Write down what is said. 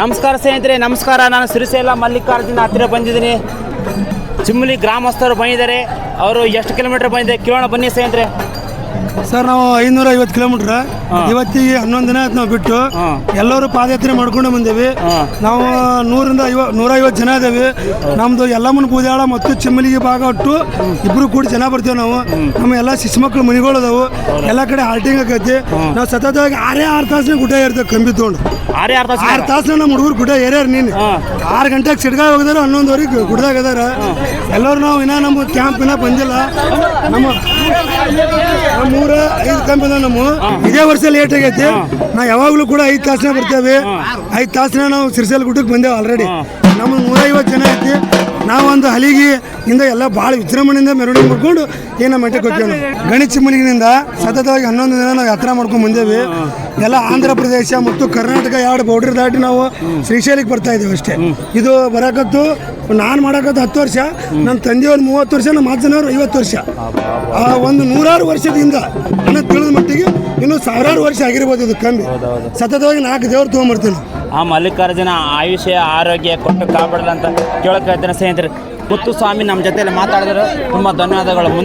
ನಮಸ್ಕಾರ ಸ್ನೇಹಿತರೆ, ನಮಸ್ಕಾರ. ನಾನು ಸಿರಿಸೇಲ ಮಲ್ಲಿಕಾರ್ಜುನ ಹತ್ತಿರ ಬಂದಿದ್ದೀನಿ. ಚಿಮ್ಮಲಿ ಗ್ರಾಮಸ್ಥರು ಬಂದಿದ್ದಾರೆ. ಅವರು ಎಷ್ಟು ಕಿಲೋಮೀಟರ್ ಬಂದಿದೆ ಕೇಳೋಣ ಬನ್ನಿ ಸ್ನೇಹಿತರೆ. ಸರ್ ನಾವು ಐನೂರ ಐವತ್ತು ಕಿಲೋಮೀಟರ್ ಇವತ್ತಿಗೆ ಹನ್ನೊಂದು ದಿನ ಆಯ್ತು ನಾವು ಬಿಟ್ಟು. ಎಲ್ಲರೂ ಪಾದಯಾತ್ರೆ ಮಾಡ್ಕೊಂಡು ಬಂದೇವಿ. ನಾವು ನೂರಿಂದ ಐವ ನೂರ ಐವತ್ತು ಜನ ಇದ್ದೇವೆ. ನಮ್ದು ಎಲ್ಲಮ್ಮನ ಪೂಜಾಳ ಮತ್ತು ಚಿಮ್ಮಲಿಗೆ ಭಾಗ ಒಟ್ಟು ಇಬ್ರು ಕೂಡಿ ಜನ ಬರ್ತೀವಿ ನಾವು. ನಮ್ಮ ಎಲ್ಲ ಶಿಶು ಮಕ್ಕಳು ಮನೆಗಳು ಅದಾವು. ಎಲ್ಲ ಕಡೆ ಹಾಲ್ಟಿಂಗ್ ಆಕೈತಿ. ನಾವು ಸತತವಾಗಿ ಆರೇ ಆರು ತಾಸಿನ ಗುಡ್ಡ ಏರ್ತೇವೆ ಕಂಬಿ ತೊಗೊಂಡು. ಆರೇ ಆರು ತಾಸಿನ? ನಮ್ಮ ಹುಡುಗರು ಗುಡ್ಡ ಏರ್ಯಾರ ನೀನು. ಆರು ಗಂಟೆಗೆ ಸಿಡ್ಗಾ ಹೋಗಿದಾರ ಹನ್ನೊಂದುವರೆಗೆ ಗುಡ್ಡದಾಗ ಅದಾರ ಎಲ್ಲರೂ ನಾವು ಇನ್ನ ನಮ್ಮ ಕ್ಯಾಂಪ್ ಇನ್ನ ಬಂದಿಲ್ಲ. ನಮ್ಮ ಊರ ಐದು ಕಂಪನಿ ನಮ್ಮ. ಇದೇ ವರ್ಷ ಲೇಟ್ ಆಗೈತಿ. ನಾವು ಯಾವಾಗಲೂ ಕೂಡ ಐದು ತಾಸನ ಬರ್ತೇವೆ. ಐದು ತಾಸನ ನಾವು ಸಿರ್ಸಲ್ ಗುಡ್ಡಕ್ಕೆ ಬಂದೇವೆ ಆಲ್ರೆಡಿ ನಮ್ಮ ನೂರೈವತ್ತು ಜನ ಐತಿ. ನಾವೊಂದು ಹಲಿಗೆ ಇಂದ ಎಲ್ಲ ಭಾಳ ವಿಜೃಂಭಣೆಯಿಂದ ಮೆರವಣಿಗೆ ಮಾಡ್ಕೊಂಡು ಏನ ಮಟ್ಟಕ್ಕೆ ಹೋಗ್ತೇವೆ ಗಣೇಶ ಗಣಿ ಚಿಮ್ಮಲಿಗಿನಿಂದ ಸತತವಾಗಿ ಹನ್ನೊಂದು ದಿನ ನಾವು ಯಾತ್ರಾ ಮಾಡ್ಕೊಂಡು ಬಂದೇವಿ. ಎಲ್ಲ ಆಂಧ್ರ ಪ್ರದೇಶ ಮತ್ತು ಕರ್ನಾಟಕ ಎರಡು ಬೌಡ್ರಿ ದಾಟಿ ನಾವು ಶ್ರೀಶೈಲಿಗೆ ಬರ್ತಾ ಇದ್ದೀವಿ ಅಷ್ಟೇ. ಇದು ಬರಕತ್ತು ನಾನು ಮಾಡಕತ್ತು ಹತ್ತು ವರ್ಷ ನನ್ನ ತಂದೆಯವ್ರು ಮೂವತ್ತು ವರ್ಷ ನಮ್ಮ ಅಜ್ಜನವ್ರು ಐವತ್ತು ವರ್ಷ. ಆ ಒಂದು ನೂರಾರು ವರ್ಷದಿಂದ ನನ್ನ ತಿಳಿದ ಮಟ್ಟಿಗೆ ಇನ್ನು ಸಾವಿರಾರು ವರ್ಷ ಆಗಿರ್ಬೋದು ಇದು ಕಮ್ಮಿ ಸತತವಾಗಿ ನಾಲ್ಕು ದೇವ್ರು ತೊಗೊಂಬರ್ತೀನಿ. ಆ ಮಲ್ಲಿಕಾರ್ಜುನ ಆಯುಷ್ಯ ಆರೋಗ್ಯ ಕೊಟ್ಟು ಕಾಪಾಡಲ್ಲ ಅಂತ ಕೇಳಕ್ಕೆ ಸ್ನೇಹಿತರೆ. ಮುತ್ತು ಸ್ವಾಮಿ ನಮ್ಮ ಜೊತೆಯಲ್ಲಿ ಮಾತಾಡಿದ್ರು. ತುಂಬ ಧನ್ಯವಾದಗಳು. ಮುಂದೆ